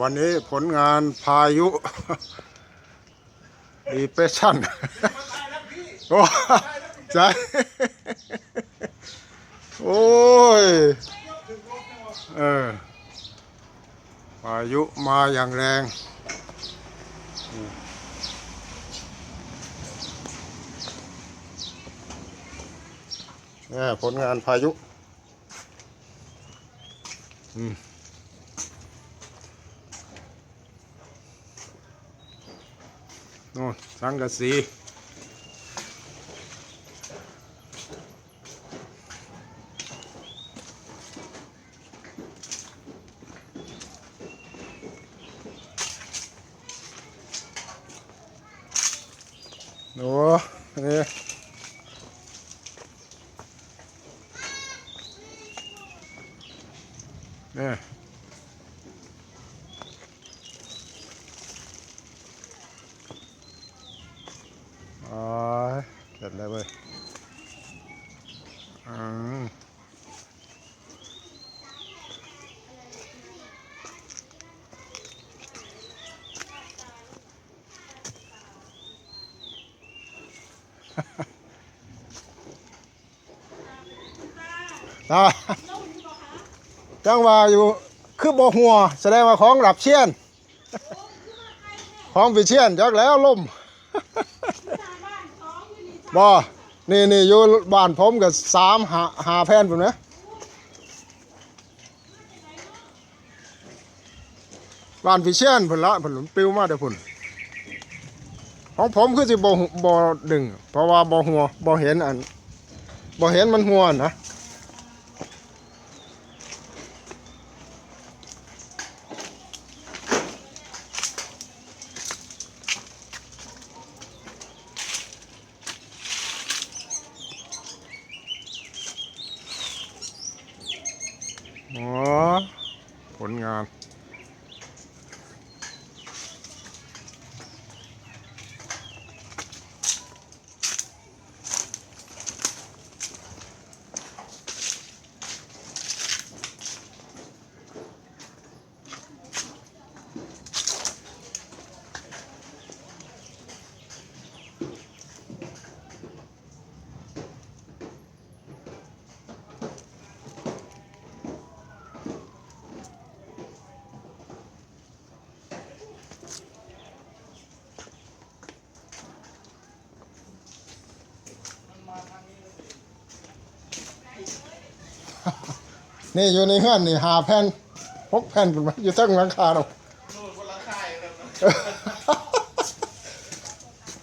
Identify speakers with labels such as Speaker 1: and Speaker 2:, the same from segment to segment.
Speaker 1: วันนี้ผลงานพายุดีเปชั่นโอ้ใจโอ้ย เออพายุมาอย่างแรงเนี่ยผลงานพายุ อืม โน่นสังกะสีโอ้นี่เนี่อ๋อเสร็จแล้วเว้ย อืมตาจังว่าอยู่คือบ่หัว แสดงว่าของหลับเชียน ของไปเชียนจักแล้วล่มบ่ นี่นี่อยู่บ้านผมกับสามหาหาแผ่นผมนะบ้านพิเชียนผุนละผุนหลุมปิวมาแต่พุ่นของผมคือสิบ่หุบ่ดึง เพราะว่าบ่หัวบ่เห็นอันบ่เห็นมันหัวนะ อ๋อผลงาน นี่อยู่ในเฮือนนี่หาแผ่นหกแผ่นเป็นไหมอยู่ตั้งหลังคาเรา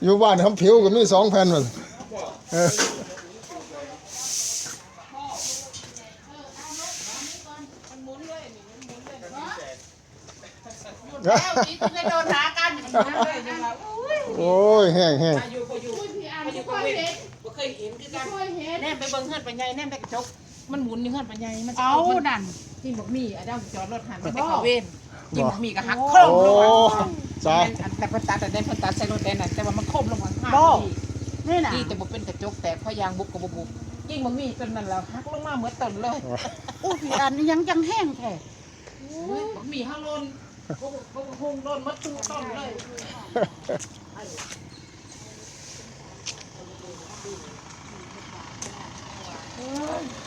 Speaker 1: อยู่บ้านคำผิวก็มีสองแผ่นมันเออ
Speaker 2: แล้วนี่คือโดนหากันอย่างนั้นเลยจังว่าอุ้ย
Speaker 1: โอ้ยแห้งแห้ง
Speaker 2: อายุก็อยู่อายุก็เว้นบ่เคยเห็นคือกันแนมไปเบิ่งเฮือนปัญญาแนมไปกระจก มันหมุนอยู่เฮือนปัญญามัน
Speaker 3: เอานั่น
Speaker 2: จริงบอกมีอะเจ้าจอดรถหันมันไปเข้าเว้นจริงบอกมีก็หักโคร
Speaker 1: โอ้
Speaker 2: มลงมา
Speaker 1: จ้า
Speaker 2: อันแต่พันตัดแต่เด่นพันตัดใส่รถแดนน่ะแต่ว่ามันโครมลงมาข้าง
Speaker 3: บ่
Speaker 2: นี่
Speaker 3: นี่น่ะ
Speaker 2: ดีแต่บ่เป็นกระจกแตกเพราะยางบุกก็บ่บุกจริงบอกมีจนนั้นแล้วหักลงมาเหมือนต้นเลย
Speaker 3: อู้พี่อันนี้ยังยังแห้งแท้
Speaker 2: บอกมีห้าลนบ่บ่คงโดนมัดตู้ต้นเลย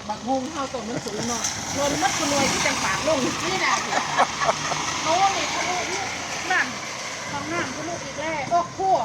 Speaker 2: บักฮงเข้าต้นมันสูงเนาะโดนมัดคนรวยที่จังปากลง
Speaker 3: นี่น่ะโน้นี่ทะลุนี่นั่นทำน้ำทะลุอีกแล้วออกขั้ว